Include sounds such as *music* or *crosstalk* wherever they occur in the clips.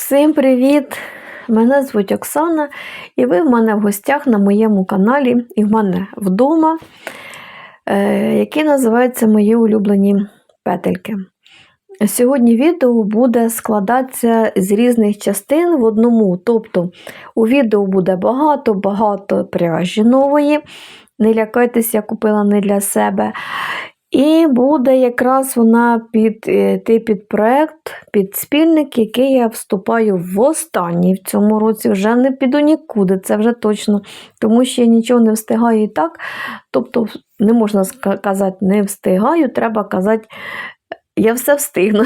Всім привіт! Мене звуть Оксана, і ви в мене в гостях на моєму каналі і в мене вдома, е, який називається Мої улюблені петельки. Сьогодні відео буде складатися з різних частин в одному. Тобто у відео буде багато-багато пряжі нової. Не лякайтеся, я купила не для себе. І буде якраз вона під йти під проект, під спільник, який я вступаю в останній в цьому році. Вже не піду нікуди, це вже точно, тому що я нічого не встигаю і так. Тобто, не можна сказати, казати не встигаю, треба казати, я все встигну.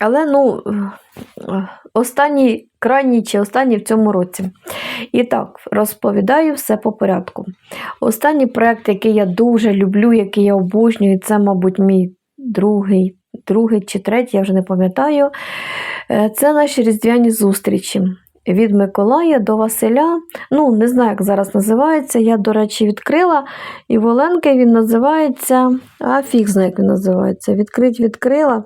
Але ну, останній, крайній чи останній в цьому році. І так, розповідаю все по порядку. Останній проєкт, який я дуже люблю, який я обожнюю, це, мабуть, мій другий, другий чи третій, я вже не пам'ятаю. Е, Це наші різдвяні зустрічі. Від Миколая до Василя. Ну, не знаю, як зараз називається. Я, до речі, відкрила. І в він називається. А фіг знає, як він називається. Відкрить відкрила.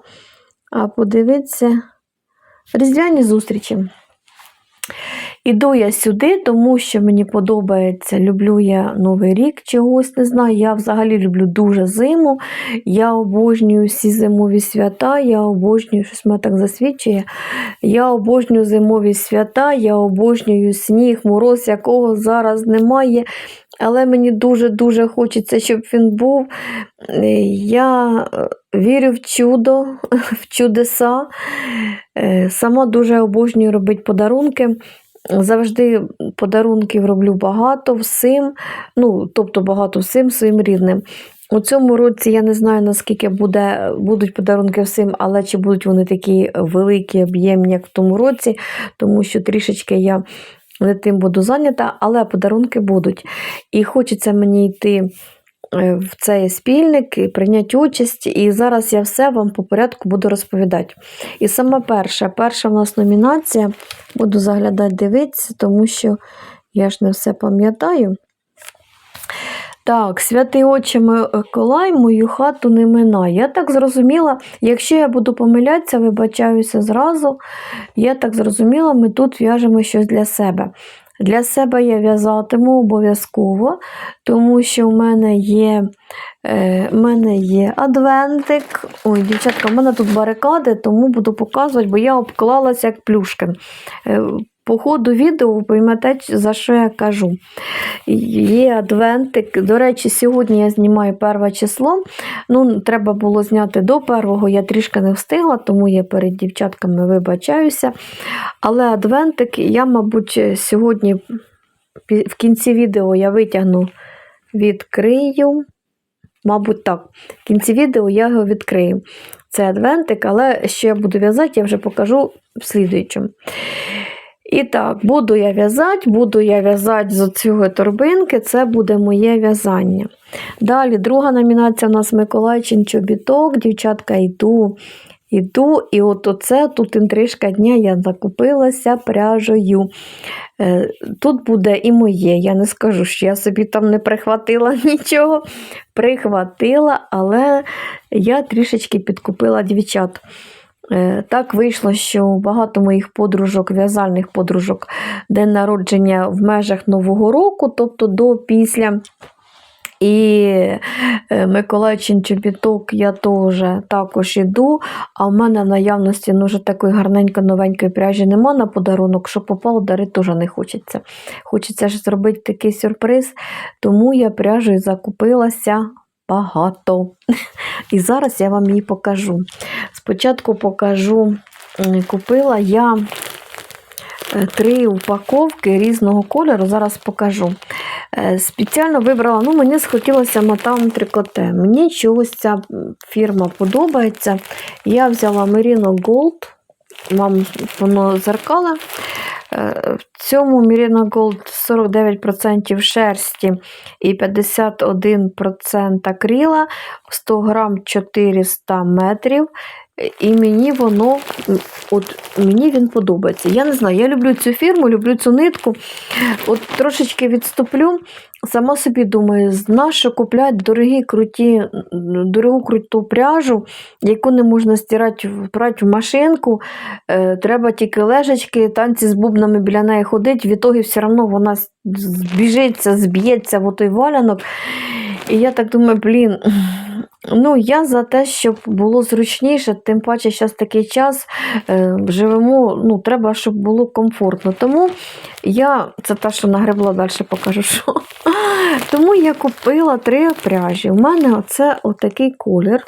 А подивіться. Різдвяні зустрічі. Іду я сюди, тому що мені подобається, люблю я Новий рік чогось, не знаю. Я взагалі люблю дуже зиму. Я обожнюю всі зимові свята, я обожнюю, щось мене так засвідчує. Я обожнюю зимові свята, я обожнюю сніг, мороз, якого зараз немає. Але мені дуже-дуже хочеться, щоб він був. Я е, вірю в чудо, *laughs* в чудеса. Е, Сама дуже обожнюю робити подарунки. Завжди подарунків роблю багато всім, ну, тобто багато всім своїм рідним. У цьому році я не знаю, наскільки буде, будуть подарунки всім, але чи будуть вони такі великі, об'ємні, як в тому році, тому що трішечки я не тим буду зайнята, але подарунки будуть. І хочеться мені йти в цей спільник і прийняти участь. І зараз я все вам по порядку буду розповідати. І саме перша, перша в нас номінація, буду заглядати, дивитися, тому що я ж не все пам'ятаю. Так, святий Отче Миколай, мою хату не минає. Я так зрозуміла, якщо я буду помилятися, вибачаюся зразу. Я так зрозуміла, ми тут в'яжемо щось для себе. Для себе я в'язатиму обов'язково, тому що в мене є, е, в мене є адвентик. Ой, дівчатка, в мене тут барикади, тому буду показувати, бо я обклалася як плюшки. Е, по ходу відео ви поймете, за що я кажу. Є адвентик. До речі, сьогодні я знімаю перше число. Ну, треба було зняти до першого, я трішки не встигла, тому я перед дівчатками вибачаюся. Але адвентик, я, мабуть, сьогодні в кінці відео я витягну, відкрию. Мабуть, так. В кінці відео я його відкрию. Це адвентик, але що я буду в'язати, я вже покажу в слідуючому. І так, буду я в'язати, буду я в'язати з цієї торбинки, це буде моє в'язання. Далі, друга номінація у нас Миколайчин чобіток. Дівчатка, йду, йду. І от оце тут інтрижка дня я закупилася пряжею. Е, Тут буде і моє. Я не скажу, що я собі там не прихватила *laughs* нічого. Прихватила, але я трішечки підкупила дівчат. Е, Так вийшло, що багато моїх подружок, в'язальних подружок, день народження в межах Нового року, тобто до після. І е, Миколайчин чобіток я теж також іду, а в мене в наявності ну, вже такої гарненької новенької пряжі нема на подарунок, що попало, дарити теж не хочеться. Хочеться ж зробити такий сюрприз, тому я пряжею закупилася багато. *laughs* І зараз я вам її покажу. Спочатку покажу, купила я е, три упаковки різного кольору, зараз покажу. Е, Спеціально вибрала, ну мені схотілося матам трикоте. Мені чогось ця фірма подобається. Я взяла Merino Gold, вам воно зеркале. Е, В цьому Merino Gold 49% шерсті і 51% акрила, 100 грам 400 метрів. І мені воно, от мені він подобається. Я не знаю, я люблю цю фірму, люблю цю нитку. От трошечки відступлю. Сама собі думаю, нащо купляти дорогі, круті, дорогу круту пряжу, яку не можна стирати, прати в машинку. Е, треба тільки лежачки, танці з бубнами біля неї ходить, в ітогі все одно вона збіжиться, зб'ється в той валянок. І я так думаю, блін. Ну, я за те, щоб було зручніше, тим паче зараз такий час е, живемо, ну, треба, щоб було комфортно. Тому я, це те, що нагребла, далі покажу, що. *laughs* Тому я купила три пряжі. У мене це отакий колір.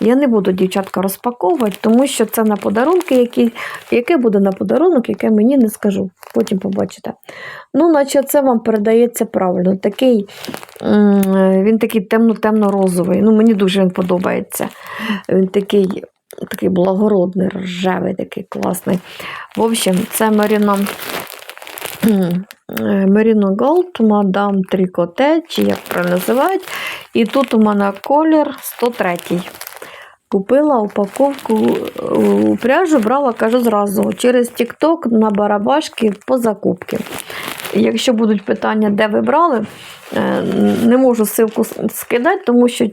Я не буду, дівчатка, розпаковувати, тому що це на подарунки, які, яке буде на подарунок, яке мені не скажу. Потім побачите. Ну, наче це вам передається правильно. Такий, він такий темно-темно-розовий. Ну, мені дуже він подобається. Він такий, такий благородний, рожевий, такий класний. В общем, це Маріна. Merino Gold, Madame Tricote, чи як правильно називають. І тут у мене колір 103. Купила упаковку у пряжу, брала, кажу зразу, через TikTok на барабашки по закупки. Якщо будуть питання, де ви брали, е, не можу ссылку скидати, тому що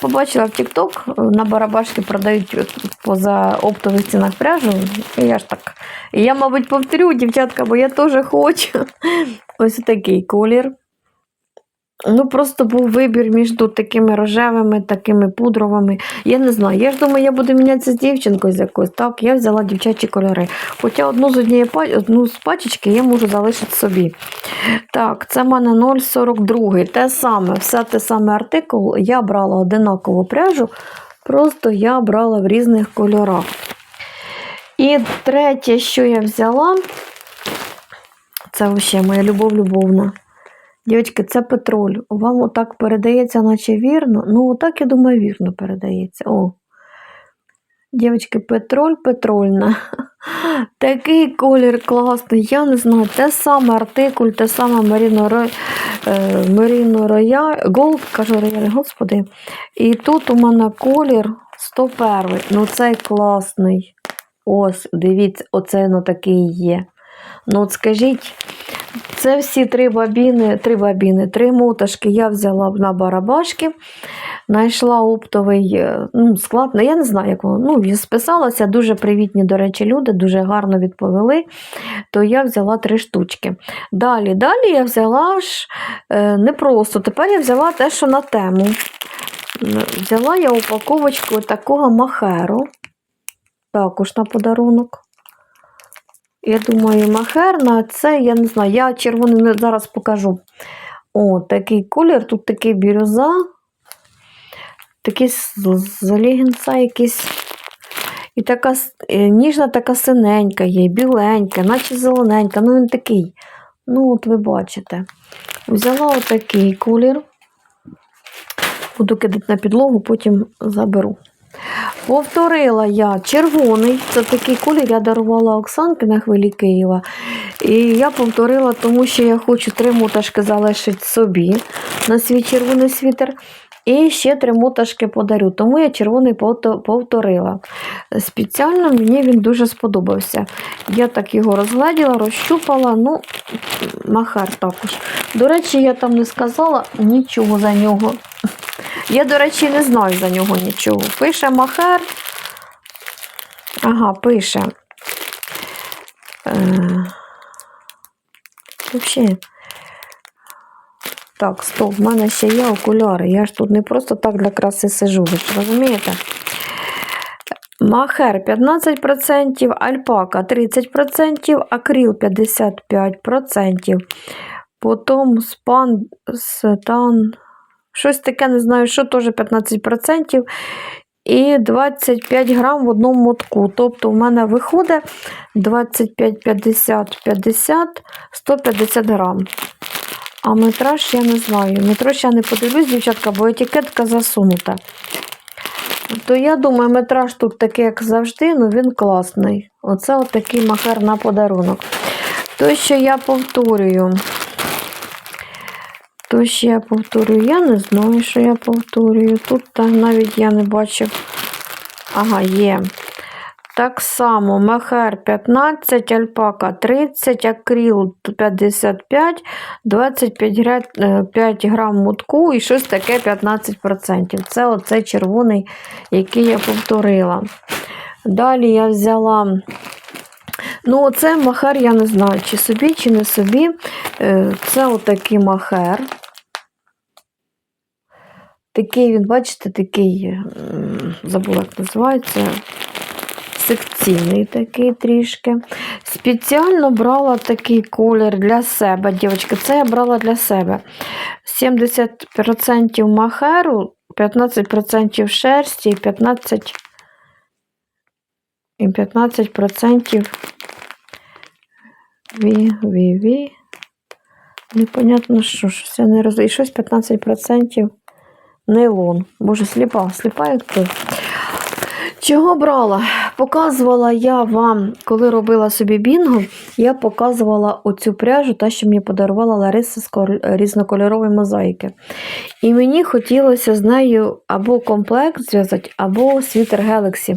побачила в TikTok, на барабашки продають поза оптових цінах пряжу. І я ж так. Я, мабуть, повторю, дівчатка, бо я теж хочу. Ось такий колір. Ну, просто був вибір між такими рожевими, такими пудровими. Я не знаю. Я ж думаю, я буду мінятися з дівчинкою з якоюсь. Так, я взяла дівчачі кольори. Хоча одну з однієї одну з пачечки я можу залишити собі. Так, це в мене 0,42. Те саме, все те саме артикул. Я брала одинакову пряжу, просто я брала в різних кольорах. І третє, що я взяла, це взагалі моя любов любовна. Дівчатки, це петроль. Вам отак передається, наче вірно. Ну, отак, я думаю, вірно передається. О. Дівчатки, петроль петрольна. *laughs* Такий колір класний. Я не знаю, те саме артикуль, те саме Маріно Маріно Рояль, Голд, кажу Рояль, господи. І тут у мене колір 101. Ну, цей класний. Ось, дивіться, оце воно такий є. Ну, от скажіть, це всі три бабіни, три бабіни, три моташки я взяла на барабашки, знайшла оптовий е, ну, склад. Ну, я не знаю, як воно. Ну, списалася, дуже привітні, до речі, люди, дуже гарно відповіли. То я взяла три штучки. Далі, далі я взяла ж е, не просто. Тепер я взяла те, що на тему. Взяла я упаковочку такого махеру. Також на подарунок. Я думаю, махерна, це я не знаю, я червоний зараз покажу. О, такий колір, тут такий бірюза, такий з- з якийсь. І така е, ніжна така синенька є, біленька, наче зелененька. Ну він такий. Ну, от ви бачите. Взяла отакий колір. Буду кидати на підлогу, потім заберу. Повторила я червоний, це такий колір я дарувала Оксанки на хвилі Києва. І я повторила, тому що я хочу три моташки залишити собі на свій червоний світер. І ще три моташки подарю. Тому я червоний повторила. Спеціально мені він дуже сподобався. Я так його розгледіла, розщупала. Ну, махар також. До речі, я там не сказала нічого за нього. Я, до речі, не знаю за нього нічого. Пише Махер. Ага, пише. Е... Взагалі. Так, стоп, в мене ще є окуляри. Я ж тут не просто так для краси сижу, ви ж розумієте? Махер 15%, альпака 30%, акрил 55%. Потім спан, стан, щось таке, не знаю, що теж 15%. І 25 грам в одному мотку. Тобто в мене виходить 25, 50, 50, 150 грам. А метраж я не знаю. Метраж я не подивлюсь, дівчатка, бо етикетка засунута. То я думаю, метраж тут такий, як завжди, ну він класний. Оце отакий махер на подарунок. То, що я повторюю. То, що я повторюю, я не знаю, що я повторюю. Тут навіть я не бачив Ага, є. Так само махер 15, альпака 30, акрил 55, 25 гра- е, 5 грам мутку і щось таке 15%. Це оцей червоний, який я повторила. Далі я взяла. Ну, оце махер, я не знаю, чи собі, чи не собі. Е, Це отакий махер. Такий, він, бачите, такий, забула, як називається, секційний такий трішки. Спеціально брала такий колір для себе, дівчатки. Це я брала для себе. 70% махеру, 15% шерсті і 15%, і 15% ві, ві, ві. Непонятно що, щось я не розумію. І щось 15% нейлон. Боже, сліпа, сліпа як ти. Чого брала? Показувала я вам, коли робила собі бінго, я показувала оцю пряжу, та, що мені подарувала Лариса з різнокольорової мозаїки. І мені хотілося з нею або комплект зв'язати, або світер Galaxy.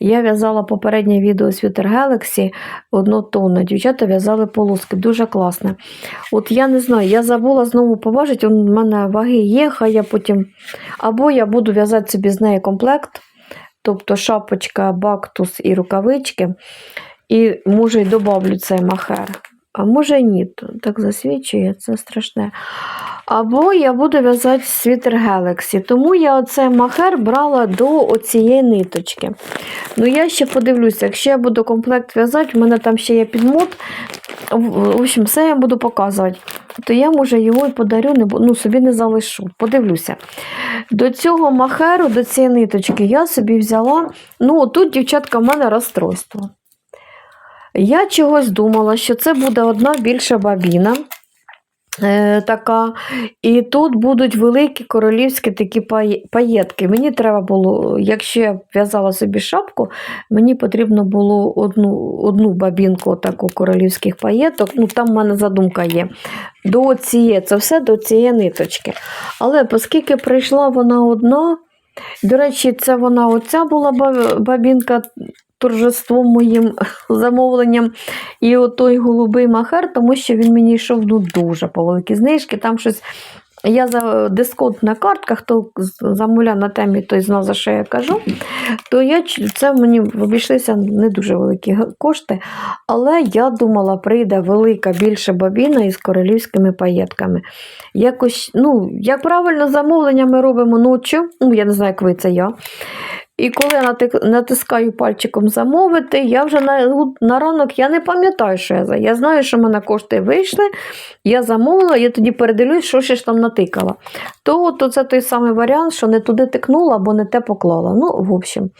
Я в'язала попереднє відео світер Galaxy однотонне. Дівчата в'язали полоски, дуже класне. От я не знаю, я забула знову поважити, у мене ваги є, хай я потім. Або я буду в'язати собі з неї комплект, тобто шапочка, бактус і рукавички. І може й добавлю цей махер. А може ні, то так засвідчує, це страшне. Або я буду в'язати світер Galaxy. Тому я оцей махер брала до оцієї ниточки. Ну, я ще подивлюся, якщо я буду комплект в'язати, в мене там ще є підмот. В общем, все я буду показувати. То я, може, його і подарю, не, ну, собі не залишу. Подивлюся. До цього махеру, до цієї ниточки, я собі взяла. Ну, тут, дівчатка, в мене розстройство. Я чогось думала, що це буде одна більша бабіна. Е, така, і тут будуть великі королівські такі паєтки. Мені треба було, якщо я в'язала собі шапку, мені потрібно було одну, одну бабінку таку королівських паєток. Ну, там в мене задумка є. До цієї, це все до цієї ниточки. Але оскільки прийшла вона одна, до речі, це вона оця була бабінка торжеством моїм замовленням. І отой голубий махер, тому що він мені йшов ну, дуже по великій знижки. Там щось. Я за дисконт на картках, хто замовляв на темі, той знав, за що я кажу. То я, це мені обійшлися не дуже великі кошти. Але я думала, прийде велика більша бабіна із королівськими паєтками. Якось, ну, як правильно, замовлення ми робимо ночі. Ну, я не знаю, як ви це я. І коли я натискаю пальчиком замовити, я вже на, на ранок я не пам'ятаю, що я за. Я знаю, що в мене кошти вийшли, я замовила, я тоді передивлюсь, що ще ж там натикала. То, то це той самий варіант, що не туди тикнула або не те поклала. Ну, в общем,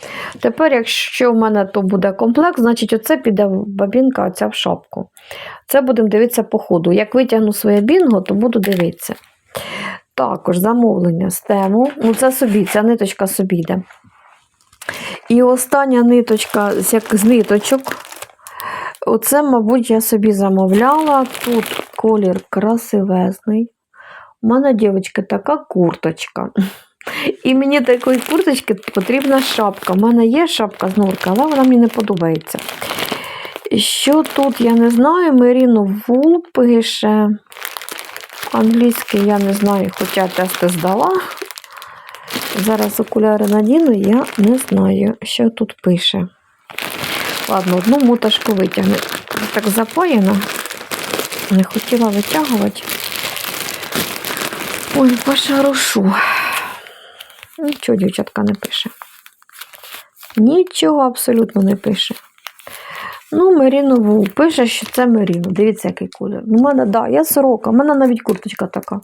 тепер, якщо в мене то буде комплект, значить оце піде бабінка, оця в шапку. Це будемо дивитися по ходу. Як витягну своє бінго, то буду дивитися. Також замовлення з тему. Ну, це собі, ця ниточка собі йде. І остання ниточка з ниточок. Оце, мабуть, я собі замовляла. Тут колір красивезний. У мене, дівчатки, така курточка. І мені такої курточки потрібна шапка. У мене є шапка з норки, але вона мені не подобається. Що тут, я не знаю, Меріно Вул пише. Англійський я не знаю, хоча тести здала. Зараз окуляри надіну, я не знаю, що тут пише. Ладно, одну муташку витягну. Так запаяно. Не хотіла витягувати. Ой, пошарушу. Нічого, дівчатка, не пише. Нічого абсолютно не пише. Ну, Мерінову пише, що це Меріно. Дивіться, який колір. У мене, да, я сорока, у мене навіть курточка така.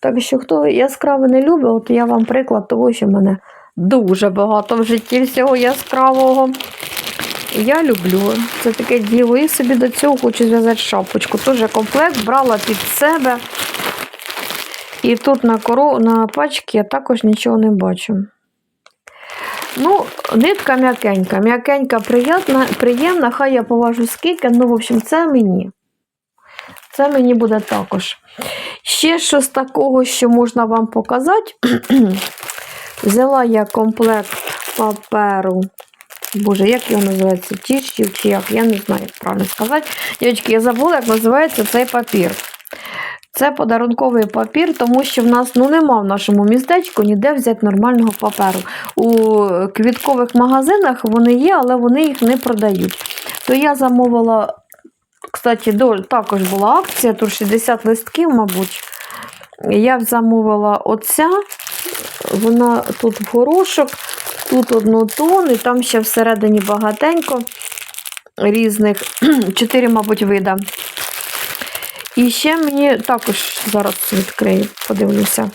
Так що, хто яскраве не любить, от я вам приклад того, що в мене дуже багато в житті всього яскравого. Я люблю це таке діло. І собі до цього хочу зв'язати шапочку. Теж комплект брала під себе. І тут на коро... на пачці я також нічого не бачу. Ну, нитка м'якенька. М'якенька, приємна, приємна, хай я поважу скільки, ну, в общем, це мені. Це мені буде також. Ще щось такого, що можна вам показати. *clears throat* Взяла я комплект паперу. Боже, як його називається? Тішів чи як? Я не знаю, як правильно сказати. Дівчатки, я забула, як називається цей папір. Це подарунковий папір, тому що в нас ну, нема в нашому містечку ніде взяти нормального паперу. У квіткових магазинах вони є, але вони їх не продають. То я замовила, кстати, також була акція, тут 60 листків, мабуть. Я замовила оця, вона тут в горошок, тут однотон, і там ще всередині багатенько різних, *clears throat* чотири, мабуть, вида. І ще мені також зараз відкрию, подивлюся.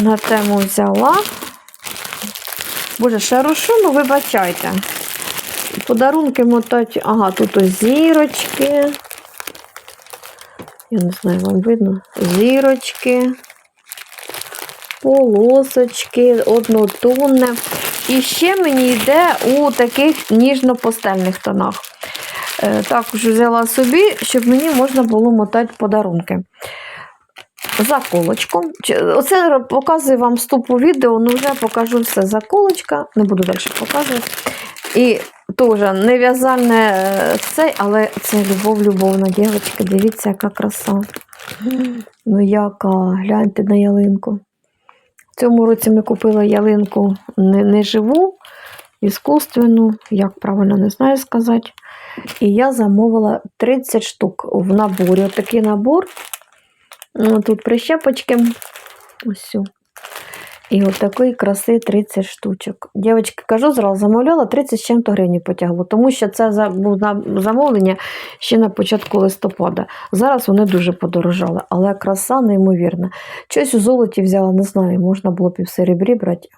На тему взяла. Боже, шарушу, ну вибачайте. Подарунки мотать. Ага, тут ось зірочки. Я не знаю, вам видно. Зірочки, полосочки, однотонне. І ще мені йде у таких ніжно-пастельних тонах. Е, Також взяла собі, щоб мені можна було мотати подарунки. Заколочку. Оце показую вам ступу відео, ну вже покажу все. Заколочка, не буду далі показувати. І теж не в'язальне е, цей, але це любов, любовна дівчинка. Дивіться, яка краса. Ну яка, гляньте на ялинку. В цьому році ми купили ялинку не, не іскусственну, як правильно не знаю сказати. І я замовила 30 штук в наборі. Отакий набор. Ну, Тут прищепочки. Ось. І от такої краси 30 штучок. Дівчатки, кажу, зразу замовляла 30 з чим-то гривень потягло, тому що це на- замовлення ще на початку листопада. Зараз вони дуже подорожали, але краса неймовірна. Щось у золоті взяла, не знаю, можна було б і в серебрі брати.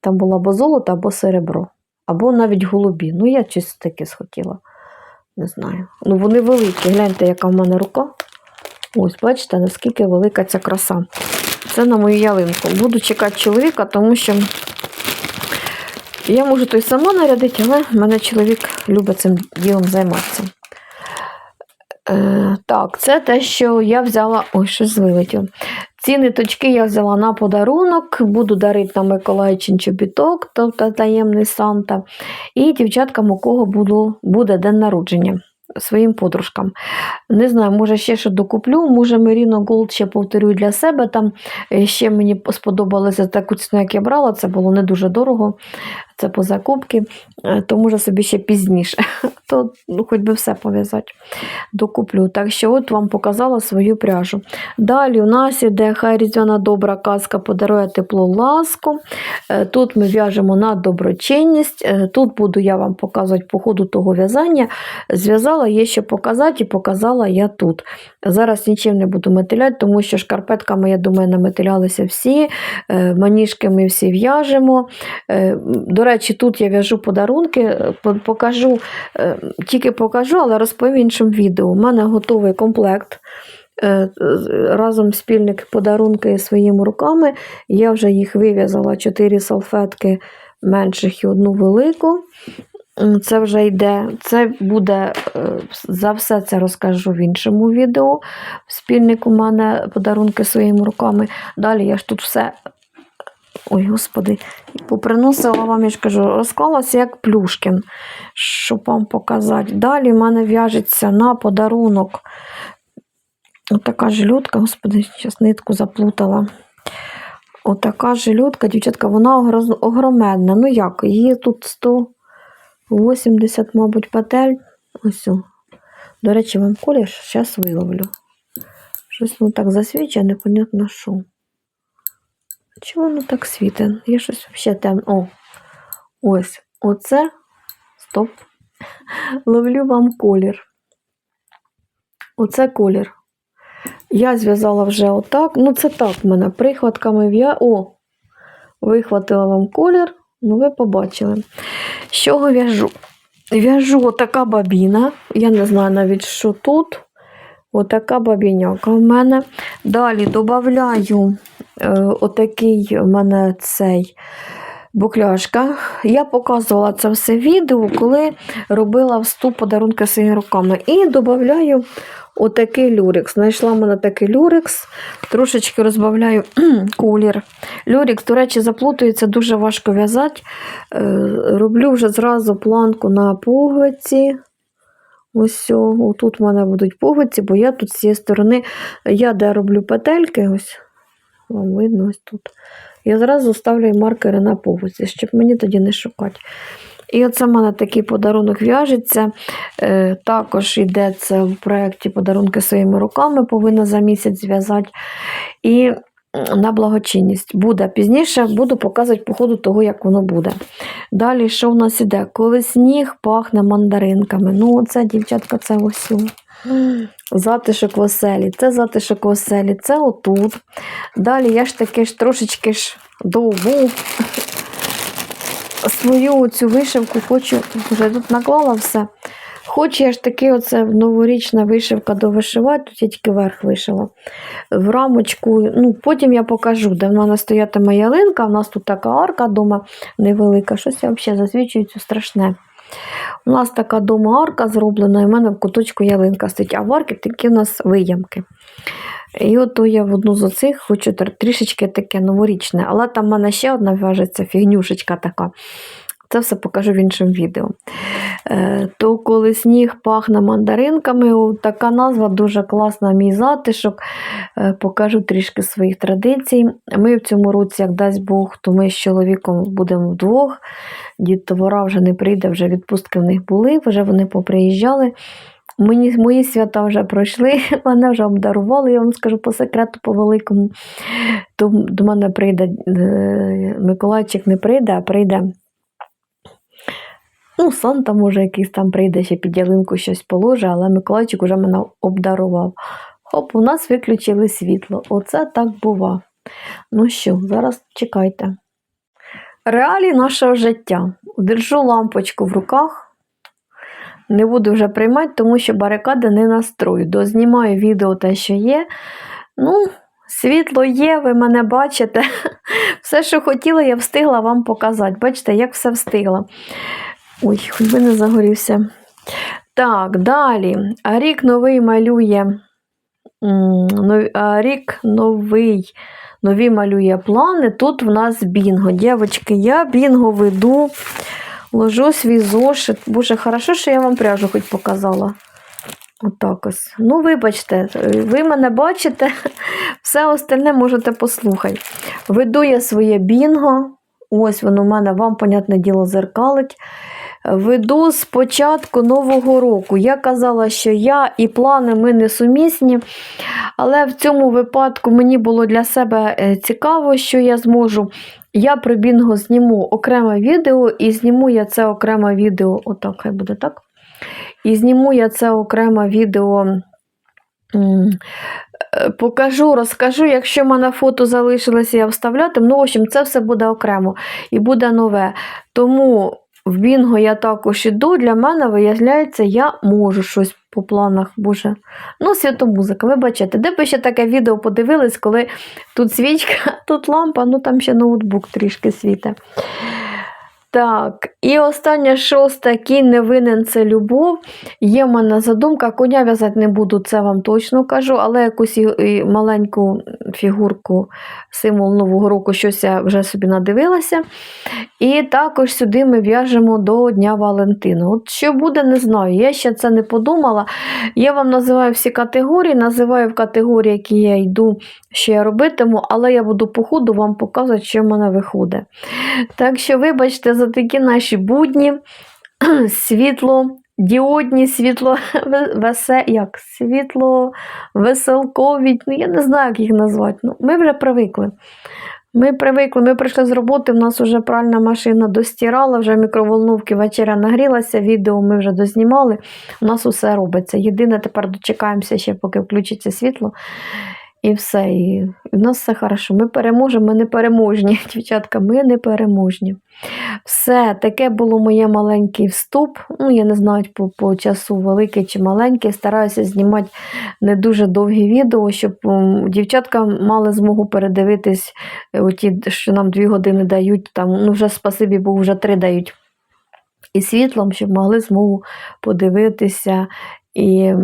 Там було або золото, або серебро, або навіть голубі. Ну, я щось таке схотіла. Не знаю. Ну, вони великі. Гляньте, яка в мене рука. Ось, бачите, наскільки велика ця краса. Це на мою ялинку. Буду чекати чоловіка, тому що я можу то й сама нарядити, але мене чоловік любить цим ділом займатися. Е, так, це те, що я взяла. Ой, щось вилетіло. Ці ниточки я взяла на подарунок, буду дарити на Миколайчин чобіток, тобто таємний Санта. І дівчаткам, у кого буду, буде день народження своїм подружкам. Не знаю, може ще що докуплю, може Merino Gold ще повторюю для себе. Там е, ще мені сподобалося таку ціну, як я брала, це було не дуже дорого. Це по закупки, е, то може собі ще пізніше. *laughs* То ну, хоч би все пов'язати. Докуплю. Так що от вам показала свою пряжу. Далі у нас іде хай різдвяна добра казка подарує теплу ласку. Е, Тут ми в'яжемо на доброчинність. Е, Тут буду я вам показувати по ходу того в'язання. Зв'язала є що показати, і показала я тут. Зараз нічим не буду метиляти, тому що шкарпетками, я думаю, наметилялися всі. Маніжки ми всі в'яжемо. Е, До речі, тут я в'яжу подарунки, е, покажу, е, тільки покажу, але розповім іншому відео. У мене готовий комплект. е, Разом спільник подарунки своїми руками. Я вже їх вив'язала чотири салфетки менших і одну велику. Це вже йде. Це буде за все це розкажу в іншому відео. Спільник у мене подарунки своїми руками. Далі я ж тут все. Ой, господи, поприносила вам, я ж кажу, розклалася як плюшкін, щоб вам показати. Далі в мене в'яжеться на подарунок. Отака жилютка, господи, зараз нитку заплутала. Отака жилютка, дівчатка, вона огроменна. Ну як, її тут 180, мабуть, петель. Ось. До речі, вам колір зараз виловлю. Щось воно так засвічує, непонятно що. Чого воно так світить? Я щось взагалі темно. О, ось. Оце. Стоп. *laughs* Ловлю вам колір. Оце колір. Я зв'язала вже отак. Ну, це так в мене прихватками в'я. О! Вихватила вам колір. Ну, ви побачили. З чого в'яжу? В'яжу отака бабіна. Я не знаю навіть, що тут. Отака бабіняка в мене. Далі додаю отакий в мене цей букляшка. Я показувала це все відео, коли робила вступ подарунки своїми руками. І додаю отакий люрекс. Знайшла в мене такий люрекс, трошечки розбавляю *clears throat* колір. Люрекс, до речі, заплутується, дуже важко в'язати. Е, Роблю вже зразу планку на пуговиці. Ось о, тут в мене будуть пуговиці, бо я тут з цієї сторони, я де роблю петельки, ось вам видно ось тут. Я зразу ставлю маркери на пуговиці, щоб мені тоді не шукати. І оце в мене такий подарунок в'яжеться. Е, також йде в проєкті подарунки своїми руками, повинна за місяць зв'язати. І на благочинність буде пізніше, буду показувати по ходу того, як воно буде. Далі, що в нас іде? Коли сніг пахне мандаринками. Ну, оце, дівчатка, це ось. Затишок оселі. Це затишок оселі, це отут. Далі я ж таки ж трошечки ж довбу свою цю вишивку хочу, вже тут наклала все. Хочу я ж таки оце новорічна вишивка довишивати, тут я тільки верх вишила. В рамочку, ну потім я покажу, де в мене стоятиме ялинка. У нас тут така арка вдома невелика, щось я взагалі засвічую цю страшне. У нас така дома арка зроблена, і в мене в куточку ялинка стоїть, а в арки такі у нас виямки. І от я в одну з оцих хочу трішечки таке новорічне, але там в мене ще одна в'яжеться фігнюшечка така. Це все покажу в іншому відео. Е, то коли сніг пахне мандаринками, така назва дуже класна, мій затишок. Е, покажу трішки своїх традицій. Ми в цьому році, як дасть Бог, то ми з чоловіком будемо вдвох. Дід товара вже не прийде, вже відпустки в них були, вже вони поприїжджали. Мені, мої свята вже пройшли, *laughs* мене вже обдарували, я вам скажу по секрету, по великому. То до мене прийде е, Миколайчик не прийде, а прийде. Ну, Санта, може, якийсь там прийде, ще під ялинку щось положе, але Миколайчик уже мене обдарував. Хоп, у нас виключили світло. Оце так бува. Ну що, зараз чекайте. Реалії нашого життя. Держу лампочку в руках. Не буду вже приймати, тому що барикади не настрою. Дознімаю відео те, що є. Ну, світло є, ви мене бачите. *laughs* Все, що хотіла, я встигла вам показати. Бачите, як все встигла. Ой, хоч би не загорівся. Так, далі. А рік новий малює. Рік новий. Нові малює плани. Тут в нас бінго. Дівчатки, я бінго веду, ложу свій зошит. Боже, хорошо, що я вам пряжу хоч показала. Отак ось. Ну, вибачте, ви мене бачите, *laughs* все остальне можете послухати. Веду я своє бінго. Ось воно в мене, вам, понятне діло, зеркалить. Веду з початку нового року. Я казала, що я і плани ми не сумісні, але в цьому випадку мені було для себе е, цікаво, що я зможу. Я про бінго зніму окреме відео, і зніму я це окреме відео. Отак, хай буде так. І зніму я це окреме відео. е, Покажу, розкажу, якщо в мене фото залишилося, я вставлятиму. Ну, в общем, це все буде окремо і буде нове. Тому в Бінго я також іду. Для мене, виявляється, я можу щось по планах. Боже. Ну, святомузика, ви бачите, де б ще таке відео подивились, коли тут свічка, *laughs* тут лампа, ну там ще ноутбук трішки світе. Так, і останнє шосте, кінь не винен це любов. Є в мене задумка, коня в'язати не буду, це вам точно кажу, але якусь маленьку фігурку, символ Нового року, щось я вже собі надивилася. І також сюди ми в'яжемо до Дня Валентину. От що буде, не знаю. Я ще це не подумала. Я вам називаю всі категорії, називаю в категорії, які я йду, що я робитиму, але я буду по ходу вам показувати, що в мене виходить. Так що, вибачте, за такі наші будні, *clears throat* світло. Діодні світло *laughs* весе, як світло веселкові, ну я не знаю, як їх назвати. Ну, ми вже привикли. Ми привикли, ми прийшли з роботи, в нас вже пральна машина достирала, вже мікроволновки вечеря нагрілася, відео ми вже дознімали. У нас усе робиться. Єдине, тепер дочекаємося ще, поки включиться світло. І все. І в нас все хорошо. Ми переможемо, ми не переможні. *laughs* Дівчатка, ми не переможні. Все, таке було моє маленький вступ. Ну, я не знаю по, по часу великий чи маленький. Стараюся знімати не дуже довгі відео, щоб дівчатка мали змогу передивитись е, оті, що нам дві години дають. Там, ну вже спасибі, бо вже три дають. І світлом, щоб могли змогу подивитися і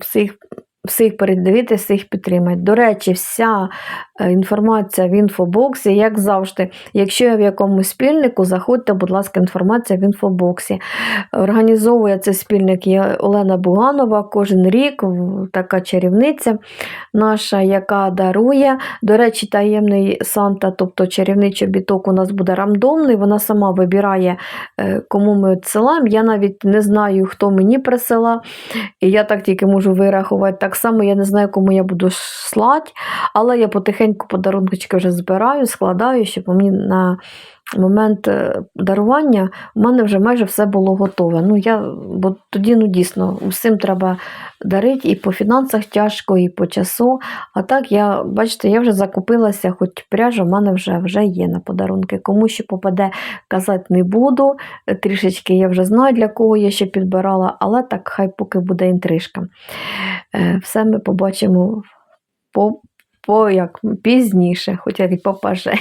всіх. Всіх передивитися, всіх підтримати. До речі, вся е, інформація в інфобоксі, як завжди. Якщо я в якомусь спільнику, заходьте, будь ласка, інформація в інфобоксі. Організовує цей спільник є Олена Буганова кожен рік, така чарівниця наша, яка дарує. До речі, таємний Санта, тобто чарівничий біток у нас буде рандомний. Вона сама вибирає, е, кому ми відсилаємо. Я навіть не знаю, хто мені присила. І я так тільки можу вирахувати. Так само я не знаю, кому я буду слати, але я потихеньку подарунки вже збираю, складаю, щоб мені на момент е, дарування у мене вже майже все було готове. Ну, я, бо тоді ну, дійсно усім треба дарити і по фінансах тяжко, і по часу. А так, я, бачите, я вже закупилася, хоч пряжа в мене вже, вже є на подарунки. Кому ще попаде, казати не буду. Е, Трішечки я вже знаю, для кого я ще підбирала, але так хай поки буде інтрижка. Е, Все ми побачимо по, по як, пізніше, хоча і попаже.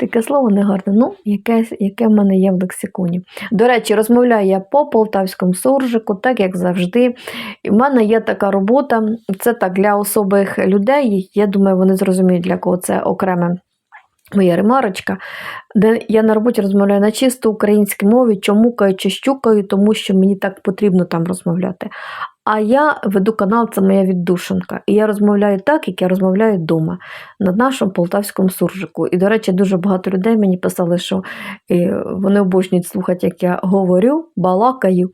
Таке слово негарне. Ну, яке, яке в мене є в лексиконі. До речі, розмовляю я по полтавському суржику, так як завжди. І в мене є така робота. Це так для особих людей. Я думаю, вони зрозуміють, для кого це окреме. Моя ремарочка, де я на роботі розмовляю на чисто українській мові, чомукаю чи щукаю, тому що мені так потрібно там розмовляти. А я веду канал, це моя віддушинка. І я розмовляю так, як я розмовляю вдома, на нашому полтавському суржику. І, до речі, дуже багато людей мені писали, що е, вони обожнюють слухати, як я говорю, балакаю,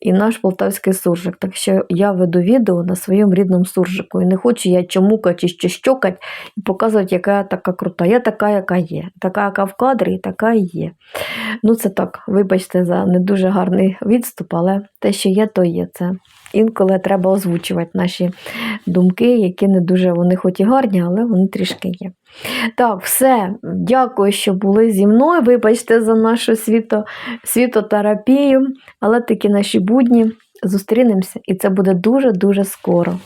і наш полтавський суржик. Так що я веду відео на своєму рідному суржику. І не хочу я чомукати чи що щокати і показувати, яка я така крута. Я така, яка є. Така, яка в кадрі, така і є. Ну, це так, вибачте за не дуже гарний відступ, але те, що є, то є. Це інколи треба озвучувати наші думки, які не дуже вони хоч і гарні, але вони трішки є. Так, все. Дякую, що були зі мною. Вибачте за нашу світо, світотерапію, але такі наші будні. Зустрінемося, і це буде дуже-дуже скоро.